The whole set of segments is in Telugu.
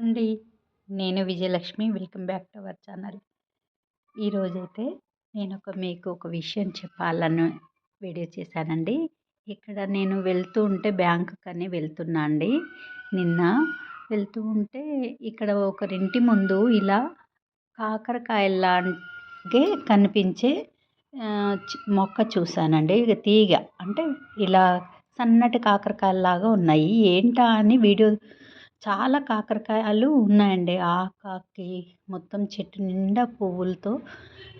అండి. నేను Vijayalakshmi. Welcome back to our channel. ఈరోజైతే నేను ఒక మీకు ఒక విషయం చెప్పాలని వీడియో చేశానండి. ఇక్కడ నేను వెళ్తూ ఉంటే బ్యాంకుకి అని వెళ్తున్నా అండి. నిన్న వెళ్తూ ఉంటే ఇక్కడ ఒకరింటి ముందు ఇలా కాకరకాయలాగే కనిపించే మొక్క చూశానండి. ఇక తీగ. అంటే ఇలా సన్నటి కాకరకాయలాగా ఉన్నాయి. ఏంటా అని వీడియో చాలా కాకరకాయలు ఉన్నాయండి. ఆకాకి మొత్తం చెట్టు నిండా పువ్వులతో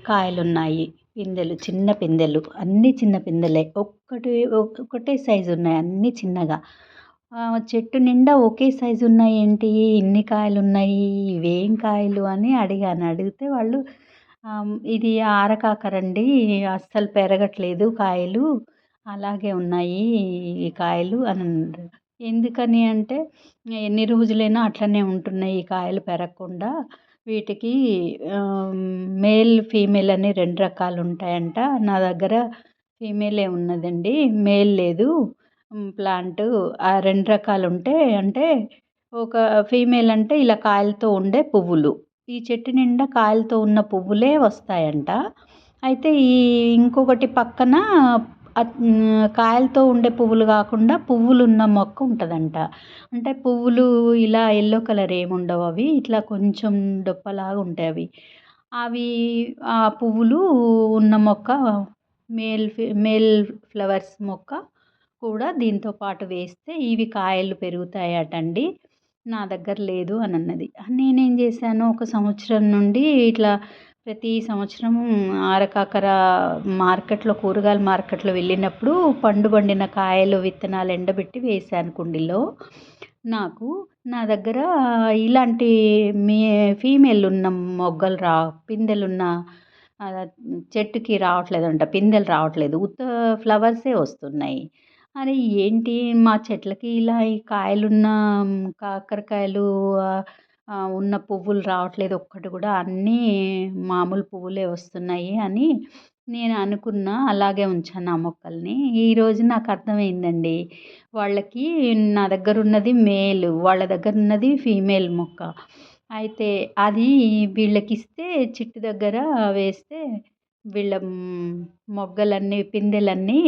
కాయలు ఉన్నాయి పిందెలు చిన్న పిందెలు అన్నీ చిన్న పిందెలే. ఒక్కటి ఒకటే సైజు ఉన్నాయి అన్నీ చిన్నగా. చెట్టు నిండా ఒకే సైజు ఉన్నాయి ఏంటి? ఇన్ని కాయలు ఉన్నాయి ఇవేం కాయలు అని అడిగాను. అడిగితే వాళ్ళు ఇది ఆరకాకరండి అస్సలు పెరగట్లేదు కాయలు అలాగే ఉన్నాయి ఈ కాయలు అని అన్నారు. ఎందుకని అంటే ఎన్ని రోజులైనా అట్లనే ఉంటున్నాయి ఈ కాయలు పెరగకుండా. వీటికి మేల్ ఫీమేల్ అని రెండు రకాలు ఉంటాయంట నా దగ్గర ఫీమేలే ఉన్నదండి. మేల్ లేదు. ప్లాంట్ ఆ రెండు రకాలు ఉంటే అంటే ఒక ఫీమేల్ అంటే ఇలా కాయలతో ఉండే పువ్వులు. ఈ చెట్టు నిండా కాయలతో ఉన్న పువ్వులే వస్తాయంట. అయితే ఈ ఇంకొకటి పక్కన కాయలతో ఉండే పువ్వులు కాకుండా పువ్వులు ఉన్న మొక్క ఉంటుందంట. అంటే పువ్వులు ఇలా ఎల్లో కలర్ ఏమి ఉండవు అవి. ఇట్లా కొంచెం డొప్పలాగా ఉంటాయి అవి. అవి ఆ పువ్వులు ఉన్న మొక్క మేల్ మేల్ ఫ్లవర్స్ మొక్క కూడా దీంతో పాటు వేస్తే ఇవి కాయలు పెరుగుతాయటండి. నా దగ్గర లేదు అని అన్నది. నేనేం చేశాను? ఒక సంవత్సరం నుండి ఇట్లా ప్రతి సంవత్సరం ఆరకాకర మార్కెట్లో కూరగాయల మార్కెట్లో వెళ్ళినప్పుడు పండు పండిన కాయలు విత్తనాలు ఎండబెట్టి వేసాను కుండీలో. నాకు నా దగ్గర ఇలాంటి మీ ఫీమేల్ ఉన్న మొగ్గలు రా పిందెలున్న చెట్టుకి రావట్లేదంట పిందెలు రావట్లేదు ఉత్త ఫ్లవర్సే వస్తున్నాయి. అరే ఏంటి మా చెట్లకి ఇలా ఈ కాయలున్న కాకరకాయలు ఉన్న పువ్వులు రావట్లేదు ఒక్కటి కూడా. అన్నీ మామూలు పువ్వులే వస్తున్నాయి అని నేను అనుకున్న అలాగే ఉంచాను ఆ మొక్కల్ని. ఈరోజు నాకు అర్థమైందండి. వాళ్ళకి నా దగ్గర ఉన్నది మేల్ వాళ్ళ దగ్గర ఉన్నది ఫీమేల్ మొక్క. అయితే అది వీళ్ళకి ఇస్తే చిట్టు దగ్గర వేస్తే వీళ్ళ మొగ్గలన్నీ పిందెలన్నీ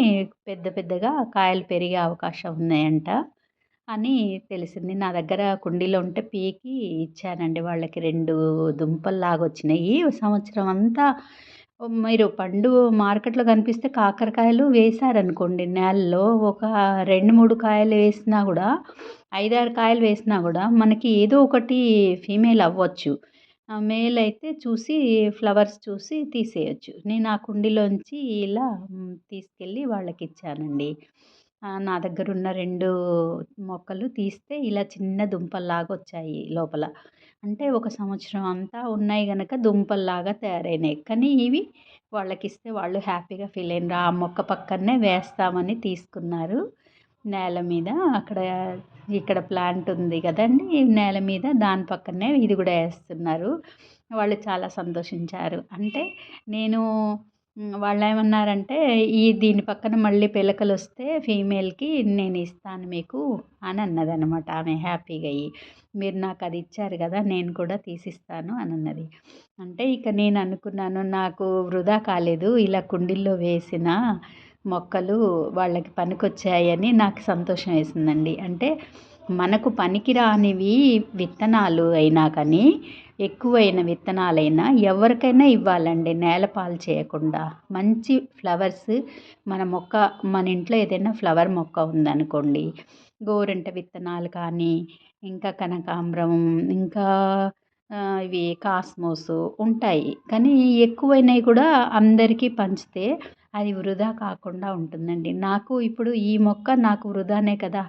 పెద్ద పెద్దగా కాయలు పెరిగే అవకాశం ఉన్నాయంట. అని తెలిసింది. నా దగ్గర కుండీలో ఉంటే పీకి ఇచ్చానండి. వాళ్ళకి రెండు దుంపల్లాగా వచ్చినాయి. సంవత్సరం అంతా మీరు పండు మార్కెట్లో కనిపిస్తే కాకరకాయలు వేశారనుకోండి. నేలలో ఒక రెండు మూడు కాయలు వేసినా కూడా ఐదారు కాయలు వేసినా కూడా మనకి ఏదో ఒకటి ఫీమేల్ అవ్వచ్చు. మేల్ అయితే చూసి ఫ్లవర్స్ చూసి తీసేయచ్చు. నేను ఆ కుండీలోంచి ఇలా తీసుకెళ్ళి వాళ్ళకి ఇచ్చానండి నా దగ్గర ఉన్న రెండు మొక్కలు తీస్తే ఇలా చిన్న దుంపల్లాగా వచ్చాయి లోపల. అంటే ఒక సంవత్సరం అంతా ఉన్నాయి కనుక దుంపల్లాగా తయారైనాయి. కానీ ఇవి వాళ్ళకి ఇస్తే వాళ్ళు హ్యాపీగా ఫీల్ అయినారు. ఆ మొక్క పక్కనే వేస్తామని తీసుకున్నారు. నేల మీద అక్కడ ఇక్కడ ప్లాంట్ ఉంది కదండి నేల మీద దాని పక్కనే ఇది కూడా వేస్తున్నారు. వాళ్ళు చాలా సంతోషించారు. అంటే నేను వాళ్ళు ఏమన్నారంటే ఈ దీని పక్కన మళ్ళీ పిలకలు వస్తే ఫీమేల్కి నేను ఇస్తాను మీకు అని అన్నది అనమాట ఆమె హ్యాపీగా అయ్యి మీరు నాకు అది ఇచ్చారు కదా నేను కూడా తీసిస్తాను అని అన్నది. అంటే ఇక నేను అనుకున్నాను నాకు వృధా కాలేదు ఇలా కుండీల్లో వేసిన మొక్కలు వాళ్ళకి పనికొచ్చాయని నాకు సంతోషం వేసిందండి. అంటే మనకు పనికిరానివి విత్తనాలు అయినా కానీ ఎక్కువైన విత్తనాలైనా ఎవరికైనా ఇవ్వాలండి నేలపాలు చేయకుండా. మంచి ఫ్లవర్స్ మన మొక్క మన ఇంట్లో ఏదైనా ఫ్లవర్ మొక్క ఉందనుకోండి గోరింట విత్తనాలు కానీ ఇంకా కనకాంబరం ఇంకా ఇవి కాస్మోస్ ఉంటాయి. కానీ ఎక్కువైనవి కూడా అందరికీ పంచితే అది వృధా కాకుండా ఉంటుందండి. నాకు ఇప్పుడు ఈ మొక్క నాకు వృధానే కదా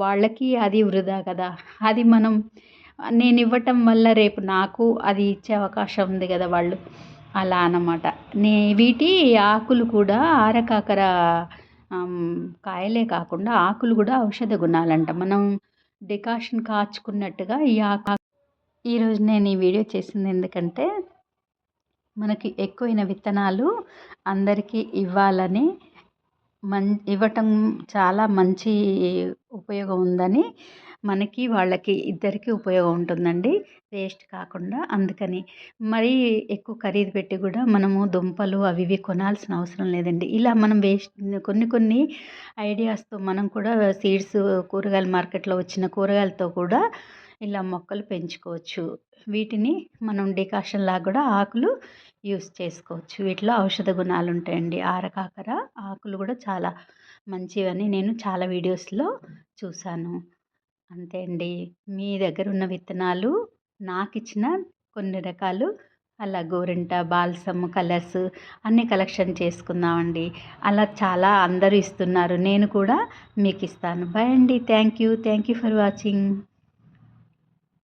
వాళ్ళకి అది వృధా కదా. అది మనం నేను ఇవ్వటం వల్ల రేపు నాకు అది ఇచ్చే అవకాశం ఉంది కదా వాళ్ళు. అలా అన్నమాట. నే వీటి ఆకులు కూడా ఆరకాకర కాయలే కాకుండా ఆకులు కూడా ఔషధ గుణాలంట. మనం డికాషన్ కాచుకున్నట్టుగా ఈ ఆకు ఈరోజు నేను ఈ వీడియో చేసింది ఎందుకంటే మనకి ఎక్కువైన విత్తనాలు అందరికీ ఇవ్వాలని మం ఇవ్వటం చాలా మంచి ఉపయోగం ఉందని మనకి వాళ్ళకి ఇద్దరికీ ఉపయోగం ఉంటుందండి. వేస్ట్ కాకుండా అందుకని. మరీ ఎక్కువ ఖరీదు పెట్టి కూడా మనము దుంపలు అవి ఇవి కొనాల్సిన అవసరం లేదండి. ఇలా మనం వేస్ట్ కొన్ని కొన్ని ఐడియాస్తో మనం కూడా సీడ్స్ కూరగాయల మార్కెట్లో వచ్చిన కూరగాయలతో కూడా ఇలా మొక్కలు పెంచుకోవచ్చు. వీటిని మనం డికాషన్ లాగా కూడా ఆకులు యూస్ చేసుకోవచ్చు. వీటిలో ఔషధ గుణాలు ఉంటాయండి. ఆరకాకర ఆకులు కూడా చాలా మంచివని నేను చాలా వీడియోస్లో చూశాను అంతే అండి. మీ దగ్గర ఉన్న విత్తనాలు నాకు ఇచ్చిన కొన్ని రకాలు అలా గోరింట బాల్సమ్ కలర్స్ అన్ని కలెక్షన్ చేసుకుందామండి. అలా చాలా అందరూ ఇస్తున్నారు. నేను కూడా మీకు ఇస్తాను. బాయ్ అండి. Thank you. Thank you for watching.